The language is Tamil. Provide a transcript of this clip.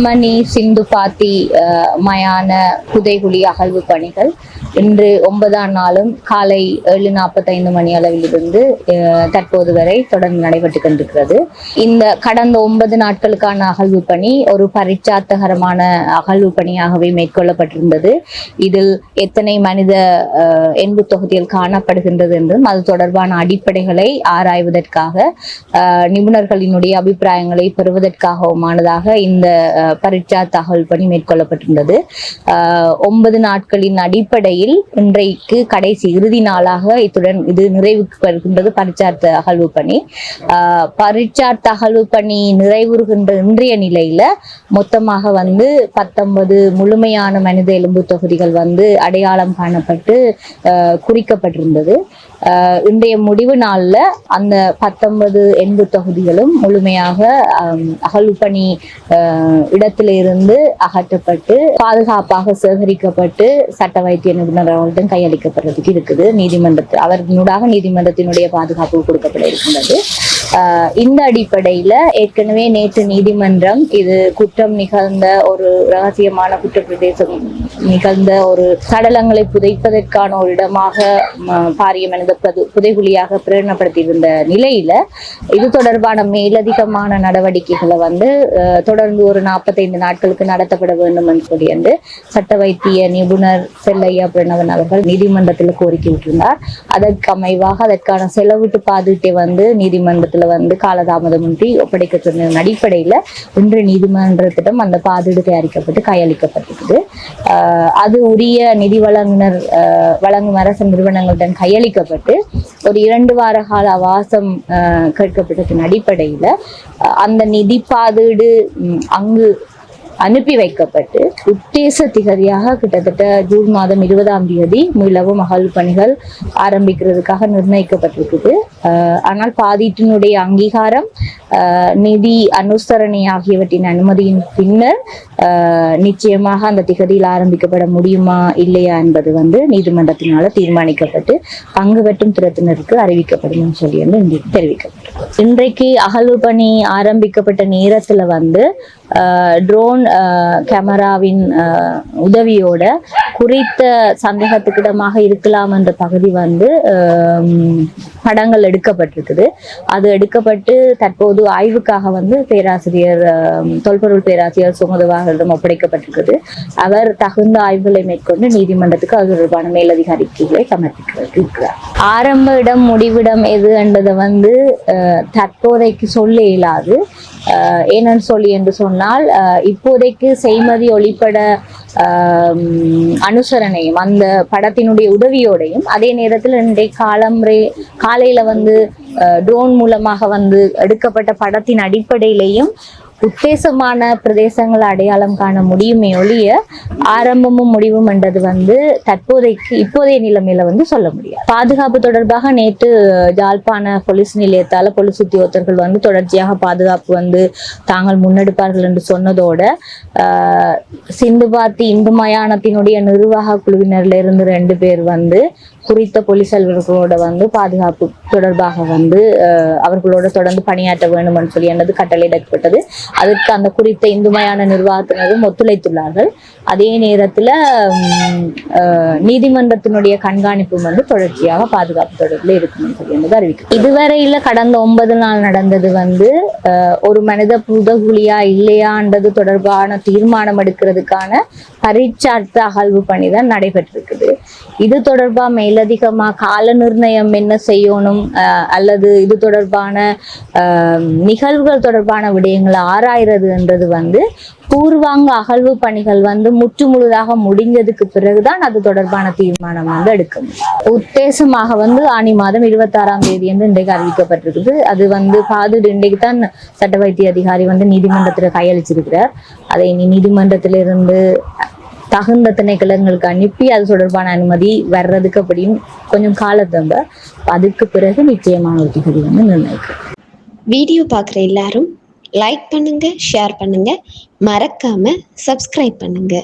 மணி சிந்து பாத்தி மயான புதைகுழி அகழ்வு பணிகள் இன்று ஒன்பதாம் நாளும் காலை ஏழு நாற்பத்தைந்து மணி அளவிலிருந்து தற்போது வரை தொடர்ந்து நடைபெற்று கொண்டிருக்கிறது. இந்த கடந்த ஒன்பது நாட்களுக்கான அகழ்வு பணி ஒரு பரிச்சாத்தகரமான அகழ்வு பணியாகவே மேற்கொள்ளப்பட்டிருந்தது. இதில் எத்தனை மனித எண்பு தொகுதிகள் காணப்படுகின்றது என்றும் அது தொடர்பான அடிப்படைகளை ஆராய்வதற்காக நிபுணர்களினுடைய அபிப்பிராயங்களை பெறுவதற்காகவுமானதாக இந்த பரீட்சா தகவல் பணி மேற்கொள்ளப்பட்டிருந்தது. ஒன்பது நாட்களின் அடிப்படையில் இன்றைக்கு கடைசி இறுதி நாளாக இத்துடன் இது நிறைவுக்கு வருகின்றது பரீட்சார்த்த அகழ்வு பணி. அஹ், பரீட்சார்த்த அகழ்வு பணி நிறைவுறுகின்ற இன்றைய நிலையில மொத்தமாக வந்து பத்தொன்பது முழுமையான மனித எலும்பு தொகுதிகள் வந்து அடையாளம் காணப்பட்டு அஹ், குறிக்கப்பட்டிருந்தது. இன்றைய முடிவு நாள்ல அந்த பத்தொன்பது எண்பு தொகுதிகளும் முழுமையாக அம், இடத்திலிருந்து அகற்றப்பட்டு பாதுகாப்பாக சேகரிக்கப்பட்டு சட்ட வைத்திய நிபுணர் அவர்களிடம் கையளிக்கப்படுறதுக்கு இருக்குது. நீதிமன்றத்தில் அவர்களுடாக நீதிமன்றத்தினுடைய பாதுகாப்பு கொடுக்கப்பட இருக்கின்றது. இந்த அடிப்படையில ஏற்கனவே நேற்று நீதிமன்றம் இது குற்றம் நிகழ்ந்த ஒரு ரகசியமான குற்றப்பிரதேசம் நிகழ்ந்த ஒரு சடலங்களை புதைப்பதற்கான ஒரு இடமாக பாரிய மனித பது- புதைகுழியாக நிலையில இது தொடர்பான மேலதிகமான நடவடிக்கைகளை வந்து தொடர்ந்து ஒரு நாற்பத்தைந்து நாட்களுக்கு நடத்தப்பட வேண்டும் என்று சொல்லி வந்து சட்ட வைத்திய நிபுணர் செல்லையா பிரணவன் அவர்கள் நீதிமன்றத்தில் கோரிக்கை விட்டிருந்தார். அதற்கு அமைவாக அதற்கான செலவிட்டு பாதுகிட்டே வந்து நீதிமன்றத்தில் வந்து காலதாமதமின்றி ஒப்படைக்க சொன்ன அடிப்படையில இன்று நீதிமன்றத்திடம் அந்த பாதீடு தயாரிக்கப்பட்டு கையளிக்கப்பட்டிருக்குது. ஆஹ் அது உரிய நிதி வழங்குனர் வழங்கும் அரசு நிறுவனங்களுடன் கையளிக்கப்பட்டு ஒரு இரண்டு வார கால அவாசம் கேட்கப்பட்டதன் அடிப்படையில அந்த நிதி பாதீடு அங்கு அனுப்பி வைக்கப்பட்டு உத்தேச திகதியாக கிட்டத்தட்ட ஜூன் மாதம் இருபதாம் தேதி மீளவும் அகழ்வு பணிகள் ஆரம்பிக்கிறதுக்காக நிர்ணயிக்கப்பட்டிருக்குது. ஆனால் பாதீட்டினுடைய அங்கீகாரம் நிதி அனுசரணை ஆகியவற்றின் அனுமதியின் பின்னர் நிச்சயமாக அந்த திகதியில் ஆரம்பிக்கப்பட முடியுமா இல்லையா என்பது வந்து நீதிமன்றத்தினால தீர்மானிக்கப்பட்டு பங்கு வெட்டும் திறத்தினருக்கு அறிவிக்கப்படும் சொல்லி வந்து இன்றைக்கு தெரிவிக்கப்பட்டது இன்றைக்கு அகழ்வு பணி ஆரம்பிக்கப்பட்ட நேரத்தில் வந்து ட்ரோன் கேமராவின் உதவியோட குறித்த சந்தேகத்துக்கிடமாக இருக்கலாம் என்ற பகுதி வந்து படங்கள் எடுக்கப்பட்டிருக்குது. அது எடுக்கப்பட்டு தற்போது ஆய்வுக்காக வந்து பேராசிரியர் தொல்பொருள் பேராசிரியர் சுமதுவாகரிடம் ஒப்படைக்கப்பட்டிருக்குது. அவர் தகுந்த ஆய்வுகளை மேற்கொண்டு நீதிமன்றத்துக்கு அது தொடர்பான மேலதிகாரிகளை சமர்ப்பிக்கிறார். ஆரம்ப இடம் முடிவிடம் எது என்பதை வந்து தற்போதைக்கு சொல்ல இயலாது. அஹ், ஏனென்று சொல்லி என்று சொன்னால் இப்போதைக்கு செய்மதி ஒளிப்பட அனுசரணையும் அந்த படத்தினுடைய உதவியோடையும் அதே நேரத்தில் இன்றைய காலம்ரே காலையில வந்து ட்ரோன் மூலமாக வந்து எடுக்கப்பட்ட படத்தின் அடிப்படையிலையும் உத்தேசமான பிரதேசங்களை அடையாளம் காண முடியுமே ஒழிய ஆரம்பமும் முடிவும் என்றது வந்து தற்போதைக்கு இப்போதைய நிலைமையில வந்து சொல்ல முடியாது. பாதுகாப்பு தொடர்பாக நேற்று ஜாழ்ப்பாண போலீஸ் நிலையத்தால போலீஸ் உத்தியோகத்தர்கள் வந்து தொடர்ச்சியாக பாதுகாப்பு வந்து தாங்கள் முன்னெடுப்பார்கள் என்று சொன்னதோட ஆஹ், சிந்துபாத்தி இந்து மயானத்தினுடைய நிர்வாக குழுவினர்ல இருந்து ரெண்டு பேர் வந்து குறித்த போலீஸ் அலுவலர்களோட வந்து பாதுகாப்பு தொடர்பாக வந்து அவர்களோட தொடர்ந்து பணியாற்ற வேண்டும் என்று சொல்லி எனது கட்டளையிடப்பட்டது. அதற்கு அந்த குறித்த இந்துமயான நிர்வாகத்தினரும் ஒத்துழைத்துள்ளார்கள். அதே நேரத்துல அஹ், நீதிமன்றத்தினுடைய கண்காணிப்பு வந்து தொடர்ச்சியாக பாதுகாப்பு தொடர்பில் இருக்கும் சொல்லி என்பது அறிவிக்கும் இதுவரையில கடந்த ஒன்பது நாள் நடந்தது வந்து அஹ், ஒரு மனித புதகுலியா இல்லையான்றது தொடர்பான தீர்மானம் எடுக்கிறதுக்கான பரீட்சார்த்த அகழ்வு பணி தான் நடைபெற்றிருக்குது. இது தொடர்பா மேலதிகமா கால நிர்ணயம் என்ன செய்யணும் அஹ், அல்லது இது தொடர்பான நிகழ்வுகள் தொடர்பான விடயங்களை ஆராயிறதுன்றது வந்து பூர்வாங்க அகழ்வு பணிகள் வந்து முற்று முழுதாக முடிஞ்சதுக்கு பிறகுதான் அது தொடர்பான தீர்மானம் வந்து எடுக்கும் உத்தேசமாக வந்து ஆனி மாதம் இருபத்தாறாம் தேதி வந்து இன்றைக்கு அறிவிக்கப்பட்டிருக்குது. அது வந்து பாதுடு இன்றைக்கு தான் சட்ட வைத்திய அதிகாரி வந்து நீதிமன்றத்தில் கையளிச்சிருக்கிறார். அதை இனி நீதிமன்றத்திலிருந்து தகுந்த திணைக்களங்களுக்கு அனுப்பி அது தொடர்பான அனுமதி வர்றதுக்கு அப்படின்னு கொஞ்சம் காலத்தம்ப அதுக்கு பிறகு நிச்சயமான ஒரு திகதி வந்து நிர்ணயிக்கும். வீடியோ பார்க்குற எல்லாரும் லைக் பண்ணுங்க ஷேர் பண்ணுங்க. மறக்காம சப்ஸ்கிரைப் பண்ணுங்க.